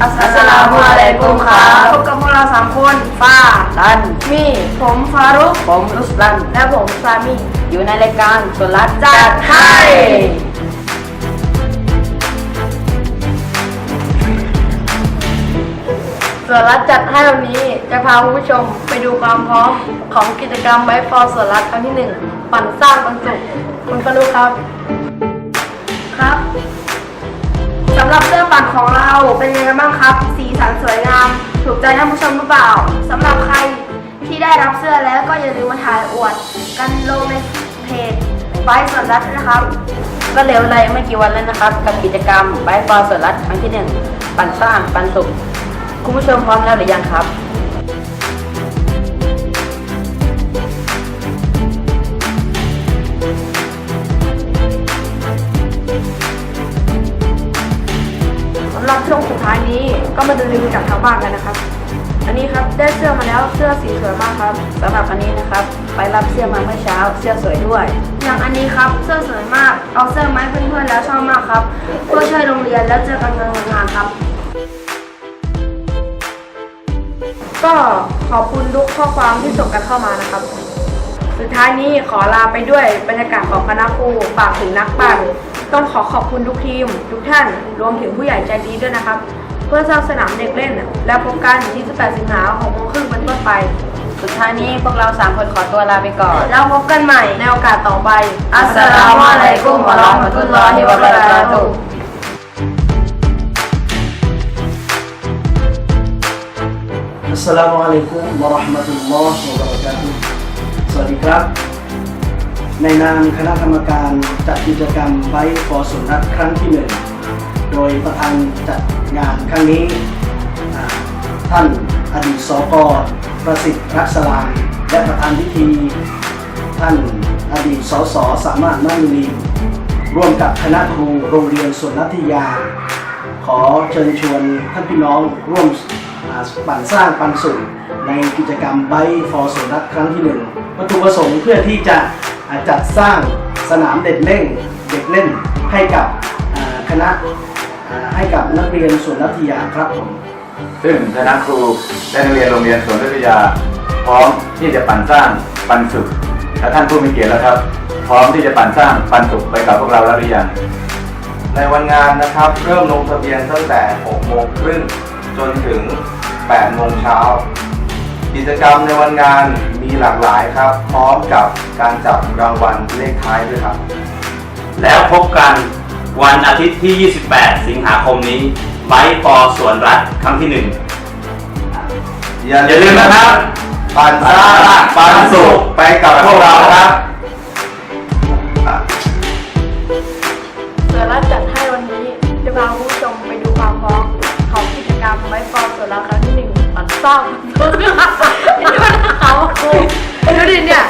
อัสสลามุอะลัยกุมครับพบกับพวกเราสามคนฟ้าตันมีผมฟารุกผมรุสลัน และผมซามีอยู่ในรายการสุรัตน์จัดให้ส่วนรัฐจัดให้วันนี้จะพาคุณผู้ชมไปดูความพร้อมของกิจกรรมไบฟอร์ส่วนรัฐครั้งที่หนึ่งปั่นสร้างบรรจุคุณฟารุกครับ ครับ สำหรับเสื้อปั่นของเราเป็นยังไงบ้างครับ สีสันสวยงาม ถูกใจท่านผู้ชมหรือเปล่าสำหรับใครที่ได้รับเสื้อแล้วก็อย่าลืมมาถ่ายอวด กันลงในเพจไบส่วนรัฐด้วยนะครับก็เหลวเลยไม่กี่วันแล้วนะครับ กับกิจกรรมไบฟอร์สุรัตน์ครั้งที่หนึ่งปั่นสร้างปั่นสุขคุณผู้ชมพร้อมแล้วหรือยังครับ ช่วงสุดท้ายนี้ก็มาดูรีวิวจากทางบ้านกันนะครับ อันนี้ครับได้เสื้อมาแล้วเสื้อสีสวยมากครับสำหรับอันนี้นะครับ ไปรับเสื้อมาเมื่อเช้า เสื้อสวยด้วย อย่างอันนี้ครับเสื้อสวยมาก เอาเสื้อมาให้เพื่อนๆแล้วชอบมากครับเพื่อช่วยโรงเรียนแล้วเจอกันงานงานครับ ก็ขอบคุณทุกข้อความที่ส่งกันเข้ามานะครับ สุดท้ายนี้ขอลาไปด้วยบรรยากาศของคณะครูฝากถึงนักปั่น ต้องขอขอบคุณทุกทีม ทุกท่านรวมถึงผู้ใหญ่ใจดีด้วยนะครับ เพื่อสร้างสนามเด็กเล่น แล้วพบกัน28สิงหาคม6โมงครึ่งเป็นต้นไป สุดท้ายนี้พวกเราสามคนขอตัวลาไปก่อน แล้วพบกันใหม่ในโอกาสต่อไป อัสสลามุอะลัยกุมวะเราะห์มะตุลลอฮิวะบะเราะกาตุฮ์อัสสลามุอะลัยกุมวะเราะห์มะตุลลอฮ์วะบะเราะกาตุฮ์สวัสดีครับ ในนามคณะกรรมการจัดกิจกรรมไบฟอร์สุนัตครั้งที่หนึ่งโดยประธานจัดงานครั้งนี้ ท่านอดีตสกประสิทธิ์รักสลามและประธานพิธี ท่านอดีตสสสามารถมั่นลีร่วมกับคณะครูโรงเรียนสวนนัทยา ขอเชิญชวนท่านพี่น้องร่วมปั่นสร้างปันสุขในกิจกรรมไบฟอร์สนัทครั้งที่หนึ่งวัตถุประสงค์เพื่อที่จะ จัดสร้างสนามเด็กเล่นเด็กเล่นให้กับอ่าคณะอ่าให้กับนักเรียนสวนนัทยาครับผมซึ่งคณะครูและนักเรียนโรงเรียนสวนวิทยา พร้อมที่จะปั่นสร้างปันสุขและท่านผู้มีเกียรติแล้วครับ พร้อมที่จะปั่นสร้างปันสุขไปกับพวกเราแล้วหรือยังในวันงานนะครับเริ่มลงทะเบียนตั้งแต่ 6 โมงครึ่งจนถึง 8 โมงเช้า กิจกรรมในวันงานมีหลากหลายครับ พร้อมกับการจับรางวัลเลขท้ายด้วยครับ แล้วพบกันวันอาทิตย์ที่ 28 สิงหาคมนี้ไบฟอร์สวนรัฐครั้งที่หนึ่งอย่าลืมนะครับ ปั่นสร้างปันสุขไปกับพวกเราครับ เขาดูดิเนี่ย